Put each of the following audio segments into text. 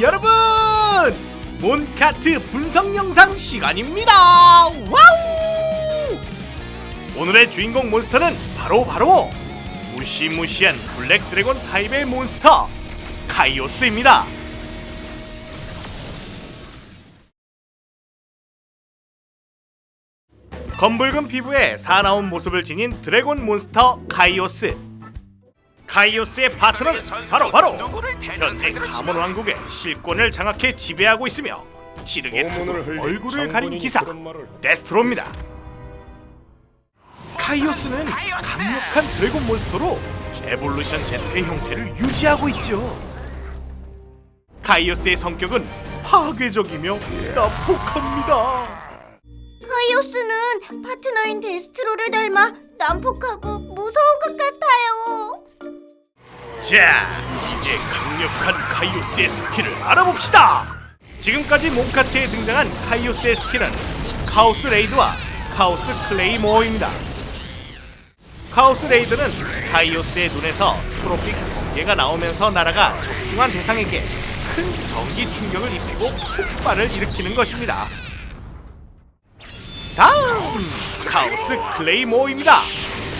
여러분! 몬카트 분석 영상 시간입니다. 와우! 오늘의 주인공 몬스터는 바로 바로 무시무시한 블랙 드래곤 타입의 몬스터 카이오스입니다. 검붉은 피부에 사나운 모습을 지닌 드래곤 몬스터 카이오스. 카이오스의 파트너는 바로 바로 현재 가몬 왕국의 실권을 장악해 지배하고 있으며 지르게 두고 얼굴을 가린 기사 데스트로입니다. 카이오스는 강력한 드래곤 몬스터로 에볼루션 Z의 형태를 유지하고 있죠. 카이오스의 성격은 파괴적이며 난폭합니다. 카이오스는 파트너인 데스트로를 닮아 난폭하고 무서운 것 같아요. 자, 이제 강력한 카이오스의 스킬을 알아봅시다. 지금까지 몽카트에 등장한 카이오스의 스킬은 카오스 레이드와 카오스 클레이모어입니다. 카오스 레이드는 카이오스의 눈에서 초록빛 번개가 나오면서 날아가 적중한 대상에게 큰 전기 충격을 입히고 폭발을 일으키는 것입니다. 다음 카오스 클레이모어입니다.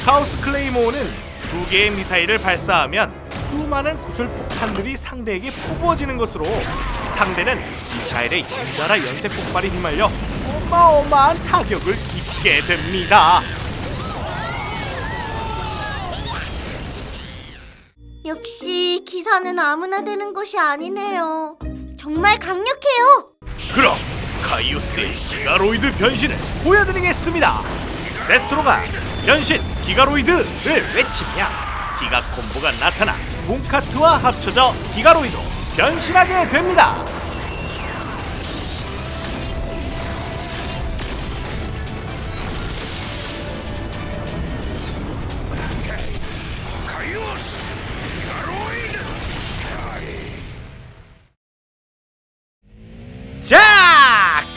카오스 클레이모어는 두 개의 미사일을 발사하면 수많은 구슬 폭탄들이 상대에게 퍼부어지는 것으로 상대는 미사일의 연달아 연쇄 폭발에 휘말려 어마어마한 타격을 입게 됩니다. 역시 기사는 아무나 되는 것이 아니네요. 정말 강력해요. 그럼 카이오스의 기가로이드 변신을 보여드리겠습니다. 레스토로가 변신 기가로이드를 외치면 기가 콤보가 나타나 몽카트와 합쳐져 기가로이드로 변신하게 됩니다. 자,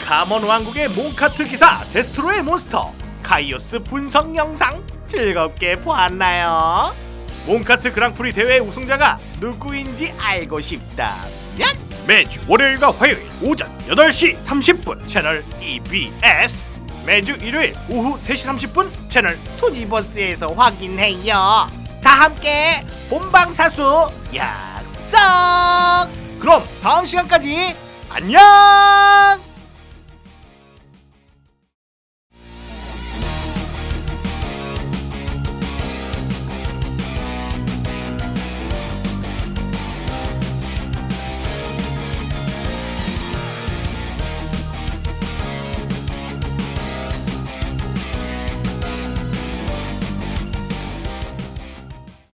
카몬 왕국의 몬카트 기사 데스트로의 몬스터 카이오스 분석 영상 즐겁게 보았나요? 몬카트 그랑프리 대회 우승자가 누구인지 알고 싶다면 매주 월요일과 화요일 오전 8시 30분 채널 EBS 매주 일요일 오후 3시 30분 채널 투니버스에서 확인해요. 다 함께 본방사수 약속! 그럼 다음 시간까지 안녕